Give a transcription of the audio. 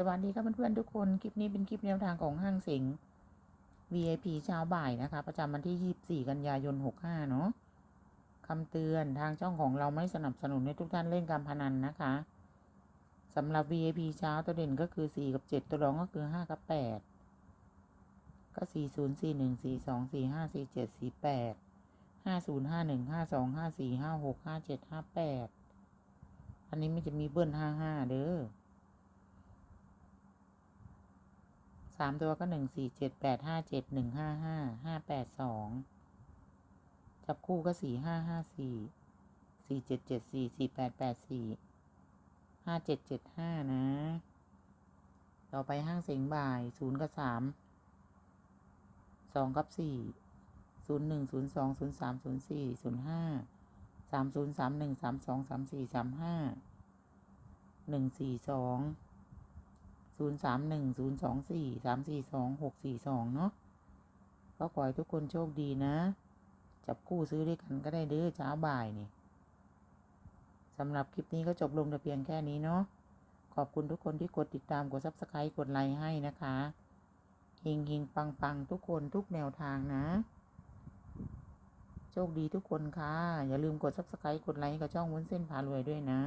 สวัสดีครับเพื่อนๆทุกคน คลิปนี้เป็นคลิปแนวทางของห้างเสง VIP เช้าบ่ายนะคะ ประจำวันที่ 24 กันยายน 65 เนาะคำเตือนทางช่องของเราไม่สนับสนุนให้ทุกท่านเล่นการพนันนะคะสำหรับ VIP เช้าตัวเด่นก็คือ 4 กับ 7 ตัวรองก็คือ 5 กับ 8 ก็ 40 41 42 45 47 48 50 51 52 54 56 57 58 อันนี้มันจะมีเบิ้ล55 เด้อ สามตัวก็หนึ่งสี่เจ็ดแปดห้าเจ็ดหนึ่งห้าห้าห้าแปดสองจับคู่ก็สี่ห้าห้าสี่สี่เจ็ดเจ็ดสี่สี่แปดแปดสี่ห้าเจ็ดเจ็ดห้านะ ต่อไปห้างเสียงบ่ายศูนย์กับสามสองกับสี่ศูนย์หนึ่งศูนย์สองศูนย์สามศูนย์สี่ศูนย์ห้าสามศูนย์สามหนึ่งสามสองสามสี่สามห้าหนึ่งสี่สอง ศูนย์สามหนึ่งศูนย์สองสี่สามสี่สองหกสี่สองเนาะก็ขอให้ทุกคนโชคดีนะ จับคู่ซื้อด้วยกันก็ได้เด้อเช้าบ่ายนี่สำหรับคลิปนี้ก็จบลงแต่เพียงแค่นี้เนาะขอบคุณทุกคนที่กดติดตามกด subscribe กดไลค์ให้นะคะเฮงเฮงปังปังทุกคนทุกแนวทางนะ โชคดีทุกคนค่ะ อย่าลืมกด subscribe กดไลค์กับช่องวุ้นเส้นพารวยด้วยนะ